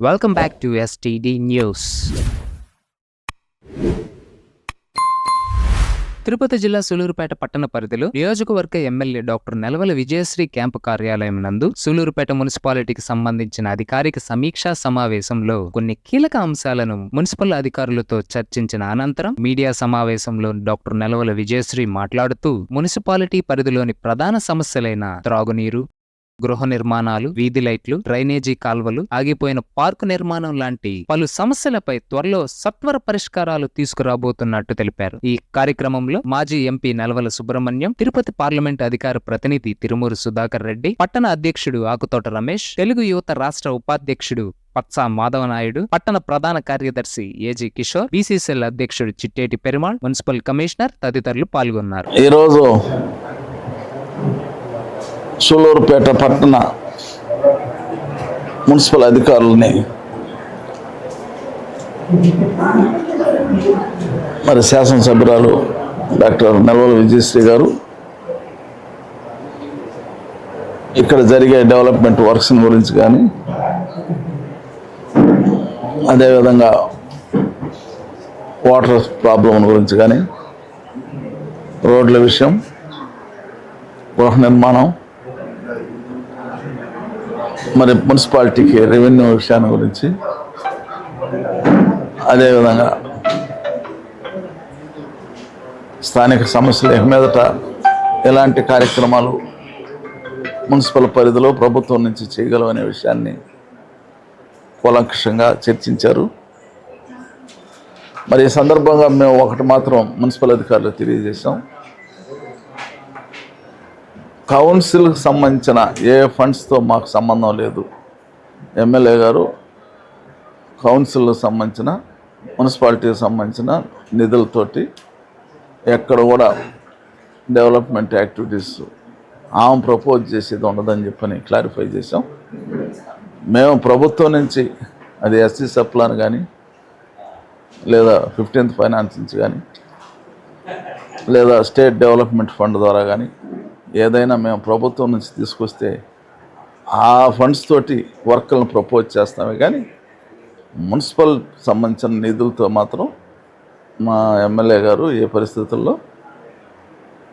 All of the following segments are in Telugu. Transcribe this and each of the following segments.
Welcome back to STD news Tirupati జిల్లా సూలూరుపేట పట్టణ పరిధిలో నియోజకవర్గ MLA doctor Nelavala Vijayasree camp కార్యాలయం నందు సూలూరుపేట మున్సిపాలిటీకి సంబంధించిన అధికారిక సమీక్షా సమావేశంలో కొన్ని కీలక అంశాలను మున్సిపల్ అధికారులతో చర్చించిన అనంతరం మీడియా సమావేశంలో డాక్టర్ నెలవల విజయశ్రీ మాట్లాడుతూ మున్సిపాలిటీ పరిధిలోని ప్రధాన సమస్యలైన త్రాగునీరు గృహ నిర్మాణాలు వీధి లైట్లు డ్రైనేజీ కాల్వలు ఆగిపోయిన పార్కు నిర్మాణం లాంటి పలు సమస్యలపై త్వరలో సత్వర పరిష్కారాలు తీసుకురాబోతున్నట్టు తెలిపారు. ఈ కార్యక్రమంలో మాజీ ఎంపీ నల్వల సుబ్రహ్మణ్యం తిరుపతి పార్లమెంట్ అధికార ప్రతినిధి తిరుమూరు సుధాకర్ రెడ్డి పట్టణ అధ్యక్షుడు ఆకుతోట రమేష్ తెలుగు యువత రాష్ట్ర ఉపాధ్యక్షుడు పత్సా మాధవనాయుడు పట్టణ ప్రధాన కార్యదర్శి ఏజీ కిషోర్ బీసీసీఎల్ అధ్యక్షుడు చిట్టేటి పెరుమాళ్ మున్సిపల్ కమిషనర్ తదితరులు పాల్గొన్నారు. ఈరోజు సూలూరుపేట పట్టణ మున్సిపల్ అధికారులని మరి శాసనసభ్యురాలు డాక్టర్ నెలవల విజయశ్రీ గారు ఇక్కడ జరిగే డెవలప్మెంట్ వర్క్స్ గురించి కానీ అదేవిధంగా వాటర్ ప్రాబ్లం గురించి కానీ రోడ్ల విషయం గృహ నిర్మాణం మరి మున్సిపాలిటీకి రెవెన్యూ విషయాన్ని గురించి. అదేవిధంగా స్థానిక సమస్యల మీదట ఎలాంటి కార్యక్రమాలు మున్సిపల్ పరిధిలో ప్రభుత్వం నుంచి చేయగలం అనే విషయాన్ని కూలంకషంగా చర్చించారు. మరి ఈ సందర్భంగా మేము ఒకటి మాత్రం మున్సిపల్ అధికారులకు తెలియజేశాం. కౌన్సిల్కి సంబంధించిన ఏ ఫండ్స్తో మాకు సంబంధం లేదు. ఎమ్మెల్యే గారు కౌన్సిల్కి సంబంధించిన మున్సిపాలిటీకి సంబంధించిన నిధులతోటి ఎక్కడ కూడా డెవలప్మెంట్ యాక్టివిటీస్ ఆమె ప్రపోజ్ చేసేది ఉండదని చెప్పని క్లారిఫై చేసాం మేము ప్రభుత్వం నుంచి అది ఎస్సీ సప్లాన్ కానీ లేదా ఫిఫ్టీన్త్ ఫైనాన్స్ నుంచి కానీ లేదా స్టేట్ డెవలప్మెంట్ ఫండ్ ద్వారా కానీ ఏదైనా మేము ప్రభుత్వం నుంచి తీసుకొస్తే ఆ ఫండ్స్ తోటి వర్క్లను ప్రపోజ్ చేస్తామే కానీ మున్సిపల్ సంబంధించిన నిధులతో మాత్రం మా ఎమ్మెల్యే గారు ఏ పరిస్థితుల్లో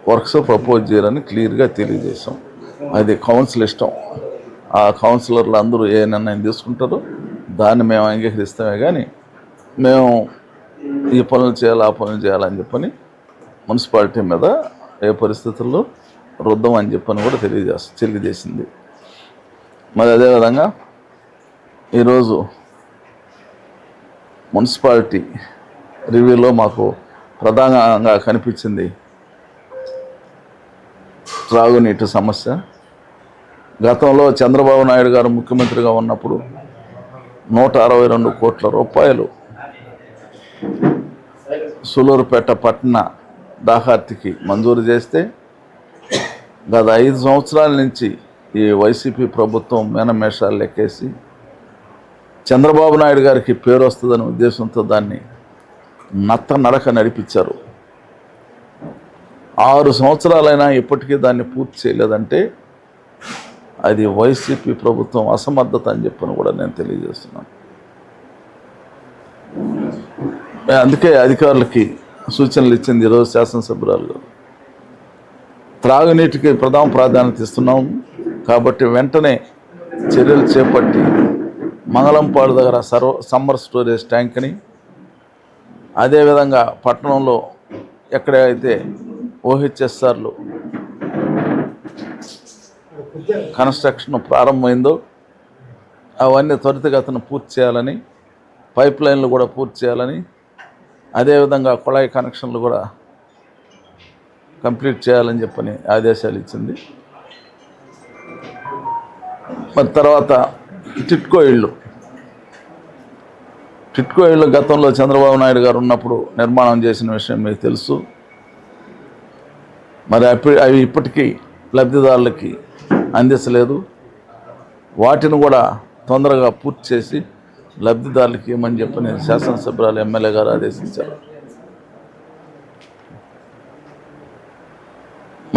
వర్క్స్ ప్రపోజ్ చేయాలని క్లియర్గా తెలియజేశాం. అది కౌన్సిల్ ఇష్టం. ఆ కౌన్సిలర్లు అందరూ ఏ నిర్ణయం తీసుకుంటారో దాన్ని మేము అంగీకరిస్తామే కానీ మేము ఈ పనులు చేయాలి ఆ పనులు చేయాలని చెప్పని మున్సిపాలిటీ మీద ఏ పరిస్థితుల్లో రుద్దం అని చెప్పని కూడా తెలియజేస్తుంది తెలియజేసింది. మరి అదేవిధంగా ఈరోజు మున్సిపాలిటీ రివ్యూలో మాకు ప్రధానంగా కనిపించింది త్రాగునీటి సమస్య. గతంలో చంద్రబాబు నాయుడు గారు ముఖ్యమంత్రిగా ఉన్నప్పుడు నూట అరవై రెండు కోట్ల రూపాయలు సులూరుపేట పట్టణ దాహార్తికి మంజూరు చేస్తే గత ఐదు సంవత్సరాల నుంచి ఈ వైసీపీ ప్రభుత్వం మేనమేషాలు లెక్కేసి చంద్రబాబు నాయుడు గారికి పేరు వస్తుందనే ఉద్దేశంతో దాన్ని నత్త నడక నడిపించారు. ఆరు సంవత్సరాలైనా ఇప్పటికీ దాన్ని పూర్తి చేయలేదంటే అది వైసీపీ ప్రభుత్వం అసమర్థత అని చెప్పని కూడా నేను తెలియజేస్తున్నాను. అందుకే అధికారులకి సూచనలు ఇచ్చింది ఈరోజు శాసనసభ్యురాలు గారు. త్రాగునీటికి ప్రధాన ప్రాధాన్యత ఇస్తున్నాం. కాబట్టి వెంటనే చర్యలు చేపట్టి మంగళంపాడు దగ్గర సర్వ సమ్మర్ స్టోరేజ్ ట్యాంక్ని అదేవిధంగా పట్టణంలో ఎక్కడైతే ఓహెచ్ఎస్ఆర్లు కన్స్ట్రక్షన్ ప్రారంభమైందో అవన్నీ త్వరితగతిన పూర్తి చేయాలని పైప్ లైన్లు కూడా పూర్తి చేయాలని అదేవిధంగా కుళాయి కనెక్షన్లు కూడా కంప్లీట్ చేయాలని చెప్పని ఆదేశాలు ఇచ్చింది. మరి తర్వాత టిట్కో ఇళ్ళు. టిట్కో ఇళ్ళు గతంలో చంద్రబాబు నాయుడు గారు ఉన్నప్పుడు నిర్మాణం చేసిన విషయం మీకు తెలుసు. మరి అప్పటి అవి ఇప్పటికీ లబ్ధిదారులకి అందించలేదు. వాటిని కూడా తొందరగా పూర్తి చేసి లబ్ధిదారులకి ఇవ్వమని చెప్పని శాసనసభ్యురాలు ఎమ్మెల్యే గారు ఆదేశించారు.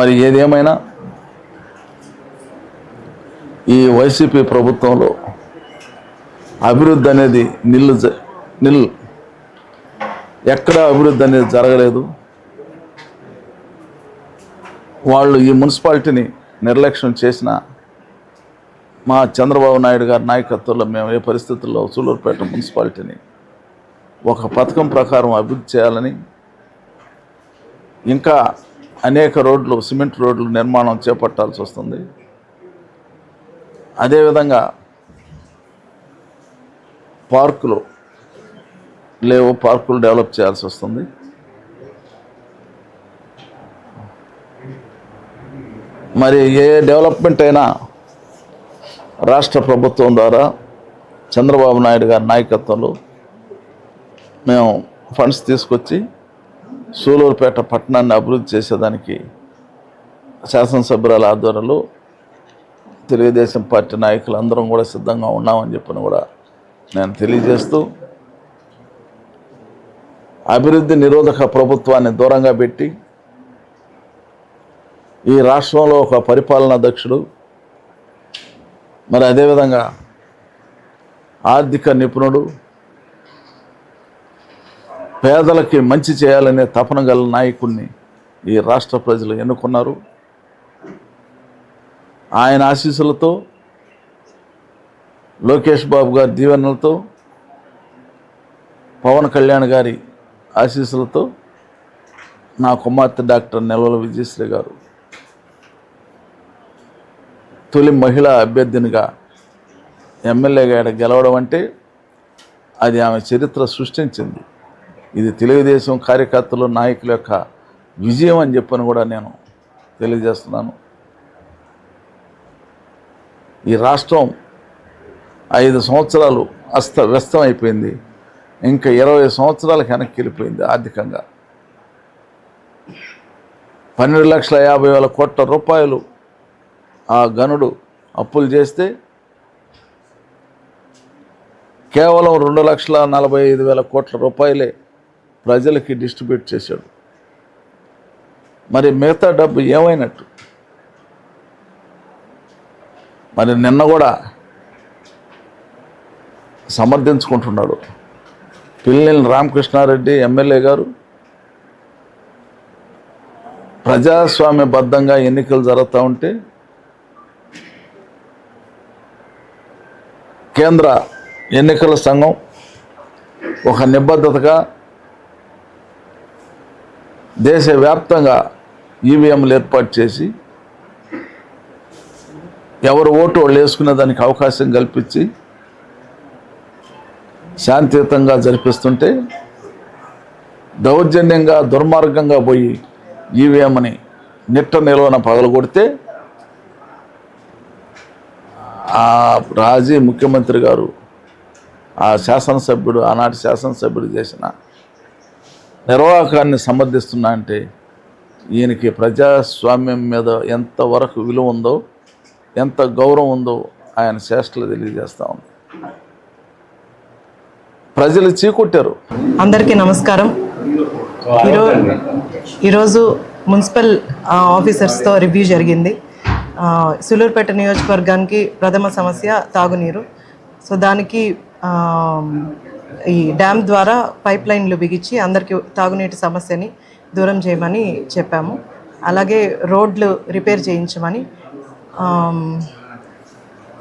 మరి ఏదేమైనా ఈ వైసీపీ ప్రభుత్వంలో అభివృద్ధి అనేది నిల్లు జ- నిల్ ఎక్కడ అభివృద్ధి అనేది జరగలేదు. వాళ్ళు ఈ మున్సిపాలిటీని నిర్లక్ష్యం చేసిన మా చంద్రబాబు నాయుడు గారి నాయకత్వంలో మేము ఏ పరిస్థితుల్లో సూలూరుపేట మున్సిపాలిటీని ఒక పథకం ప్రకారం అభివృద్ధి చేయాలని ఇంకా అనేక రోడ్లు సిమెంట్ రోడ్లు నిర్మాణం చేపట్టాల్సి వస్తుంది. అదేవిధంగా పార్కులు లేవు పార్కులు డెవలప్ చేయాల్సి వస్తుంది. మరి ఏ డెవలప్మెంట్ అయినా రాష్ట్ర ప్రభుత్వం ద్వారా చంద్రబాబు నాయుడు గారి నాయకత్వంలో మేము ఫండ్స్ తీసుకొచ్చి సూలూరుపేట పట్టణాన్ని అభివృద్ధి చేసేదానికి శాసనసభ్యురాల ఆధ్వర్యంలో తెలుగుదేశం పార్టీ నాయకులు అందరం కూడా సిద్ధంగా ఉన్నామని చెప్పని కూడా నేను తెలియజేస్తూ అభివృద్ధి నిరోధక ప్రభుత్వాన్ని దూరంగా పెట్టి ఈ రాష్ట్రంలో ఒక పరిపాలనా దక్షుడు మరి అదేవిధంగా ఆర్థిక నిపుణుడు పేదలకి మంచి చేయాలనే తపన గల నాయకుడిని ఈ రాష్ట్ర ప్రజలు ఎన్నుకున్నారు. ఆయన ఆశీస్సులతో లోకేష్ బాబు గారి దీవెనలతో పవన్ కళ్యాణ్ గారి ఆశీస్సులతో నా కుమార్తె డాక్టర్ నెలవల విజయశ్రీ గారు తొలి మహిళా అభ్యర్థినిగా ఎమ్మెల్యేగా గెలవడం అంటే అది ఆమె చరిత్ర సృష్టించింది. ఇది తెలుగుదేశం కార్యకర్తలు నాయకుల యొక్క విజయం అని చెప్పని కూడా నేను తెలియజేస్తున్నాను. ఈ రాష్ట్రం ఐదు సంవత్సరాలు అస్తవ్యస్తం అయిపోయింది ఇంకా ఇరవై సంవత్సరాల వెనక్కి వెళ్ళిపోయింది ఆర్థికంగా. పన్నెండు లక్షల యాభై వేల కోట్ల రూపాయలు ఆ గనుడు అప్పులు చేస్తే కేవలం రెండు లక్షల నలభై ఐదు వేల కోట్ల రూపాయలే ప్రజలకి డిస్ట్రిబ్యూట్ చేశాడు. మరి మిగతా డబ్బు ఏమైనట్టు? మరి నిన్న కూడా సమర్థించుకుంటున్నాడు. పిల్లల రామకృష్ణారెడ్డి ఎమ్మెల్యే గారు ప్రజాస్వామ్యబద్ధంగా ఎన్నికలు జరుగుతూ ఉంటే కేంద్ర ఎన్నికల సంఘం ఒక నిబద్ధతగా దేశవ్యాప్తంగా ఈవీఎంలు ఏర్పాటు చేసి ఎవరు ఓటు వాళ్ళు వేసుకునే దానికి అవకాశం కల్పించి శాంతియుతంగా జరిపిస్తుంటే దౌర్జన్యంగా దుర్మార్గంగా పోయి ఈవీఎంని నిట్ట నిలువన పగలగొడితే ఆ రాజీ ముఖ్యమంత్రి గారు ఆ శాసనసభ్యుడు ఆనాటి శాసనసభ్యుడు చేసిన నిర్వాహకాన్ని సమర్థిస్తున్నా అంటే ఈయనకి ప్రజాస్వామ్యం మీద ఎంతవరకు విలువ ఉందో ఎంత గౌరవం ఉందో ఆయన చేష్టలు తెలియజేస్తా ఉంది. ప్రజలు చీకొట్టారు. అందరికీ నమస్కారం. ఈరోజు ఈరోజు మున్సిపల్ ఆఫీసర్స్తో రివ్యూ జరిగింది. సులూరుపేట నియోజకవర్గానికి ప్రథమ సమస్య తాగునీరు. సో దానికి ఈ డ్యామ్ ద్వారా పైప్ లైన్లు బిగించి అందరికీ తాగునీటి సమస్యని దూరం చేయమని చెప్పాము. అలాగే రోడ్లు రిపేర్ చేయించమని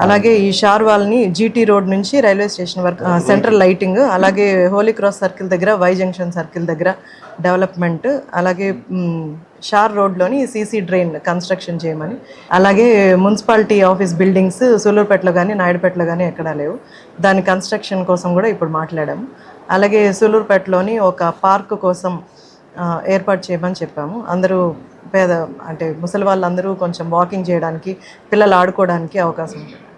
అలాగే ఈ షార్వాల్ని జీటీ రోడ్ నుంచి రైల్వే స్టేషన్ వరకు సెంట్రల్ లైటింగ్ అలాగే హోలీ క్రాస్ సర్కిల్ దగ్గర వై జంక్షన్ సర్కిల్ దగ్గర డెవలప్మెంట్ అలాగే షార్ రోడ్లోని సీసీ డ్రైన్ కన్స్ట్రక్షన్ చేయమని అలాగే మున్సిపాలిటీ ఆఫీస్ బిల్డింగ్స్ సూలూరుపేటలో కానీ నాయుడుపేటలో కానీ ఎక్కడా లేవు. దాని కన్స్ట్రక్షన్ కోసం కూడా ఇప్పుడు మాట్లాడాము. అలాగే సూలూరుపేటలోని ఒక పార్క్ కోసం ఏర్పాటు చేయమని చెప్పాము. అందరూ పేద అంటే ముసలి వాళ్ళందరూ కొంచెం వాకింగ్ చేయడానికి పిల్లలు ఆడుకోవడానికి అవకాశం ఉంటుంది